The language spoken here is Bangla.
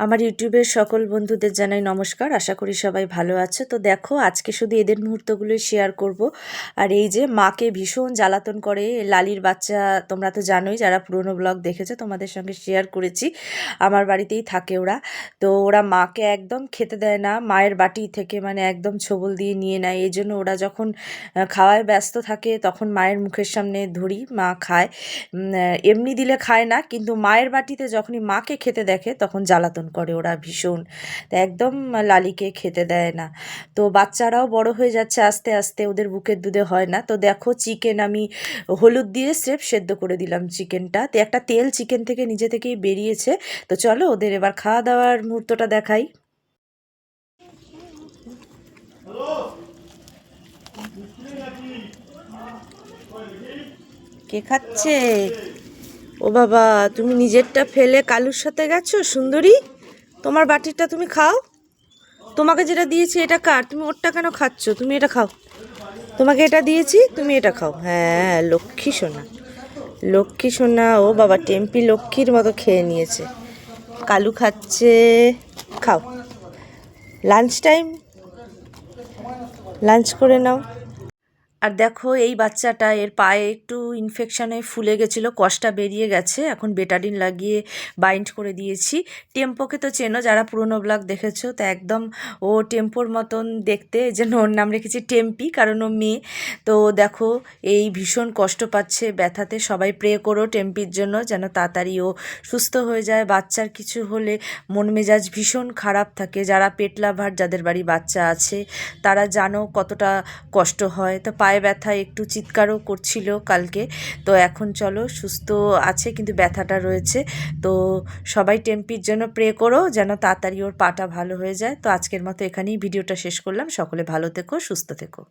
আমার ইউটিউবের সকল বন্ধুদের জানাই নমস্কার। আশা করি সবাই ভালো আছে। তো দেখো, আজকে শুধু এদের মুহূর্তগুলোই শেয়ার করব। আর এই যে মাকে ভীষণ জ্বালাতন করে লালির বাচ্চা, তোমরা তো জানোই, যারা পুরনো ব্লগ দেখেছ, তোমাদের সঙ্গে শেয়ার করেছি। আমার বাড়িতেই থাকে ওরা। তো ওরা মাকে একদম খেতে দেয় না, মায়ের বাটি থেকে মানে একদম ছবল দিয়ে নিয়ে নেয়। এই জন্য ওরা যখন খাওয়ায় ব্যস্ত থাকে, তখন মায়ের মুখের সামনে ধরি মা খায়। এমনি দিলে খায় না, কিন্তু মায়ের বাটিতে যখনই মাকে খেতে দেখে, তখন জ্বালাতন করে, ওরা ভীষণ। তো একদম লালিকে খেতে দেয় না। তো বাচ্চারাও বড় হয়ে যাচ্ছে আস্তে আস্তে, ওদের বুকের দুধে হয় না। তো দেখো চিকেন, আমি হলুদ দিয়ে স্রেফ সেদ্ধ করে দিলাম চিকেনটা। তো একটা তেল চিকেন থেকে নিজে থেকেই বেরিয়েছে। তো চলো ওদের এবার খাওয়া দাওয়ার মুহূর্তটা দেখাই। কে খাচ্ছে? ও বাবা, তুমি নিজেরটা ফেলে কালুর সাথে গেছো, সুন্দরী? তোমার বাটিরটা তুমি খাও। তোমাকে যেটা দিয়েছি এটা কার? তুমি ওরটা কেন খাচ্ছ? তুমি এটা খাও। তোমাকে এটা দিয়েছি, তুমি এটা খাও। হ্যাঁ লক্ষ্মী সোনা। লক্ষ্মী সোনা, ও বাবা, টেম্পি লক্ষ্মীর মতো খেয়ে নিয়েছে। কালু খাচ্ছে, খাও। লাঞ্চ টাইম লাঞ্চ করে নাও। আর দেখো, এই বাচ্চাটা, এর পায়ে একটু ইনফেকশনে ফুলে গেছিল, কষ্টটা বেরিয়ে গেছে। এখন বেটাডিন লাগিয়ে বাইন্ড করে দিয়েছি। টেম্পোকে তো চেনো, যারা পুরনো ব্লগ দেখেছ, তো একদম ও টেম্পোর মতন দেখতে জন্য ওর নাম রেখেছি টেম্পি, কারণ ও মেয়ে। তো দেখো, এই ভীষণ কষ্ট পাচ্ছে ব্যথাতে, সবাই প্রে করো টেম্পির জন্য, যেন তাড়াতাড়ি ও সুস্থ হয়ে যায়। বাচ্চার কিছু হলে মন মেজাজ ভীষণ খারাপ থাকে। যারা পেট লাভার যাদের বাড়ি বাচ্চা আছে, তারা জানো কতটা কষ্ট হয়। তো পায়ে ব্যথা, একটু চিৎকারও করছিল কালকে। তো এখন চলো, সুস্থ আছে কিন্তু ব্যথাটা রয়েছে। তো সবাই টেম্পির জন্য প্রে করো, যেন তাড়াতাড়ি ওর পাটা ভালো হয়ে যায়। তো আজকের মতো এখানেই ভিডিওটা শেষ করলাম। সকলে ভালো থেকো, সুস্থ থেকো।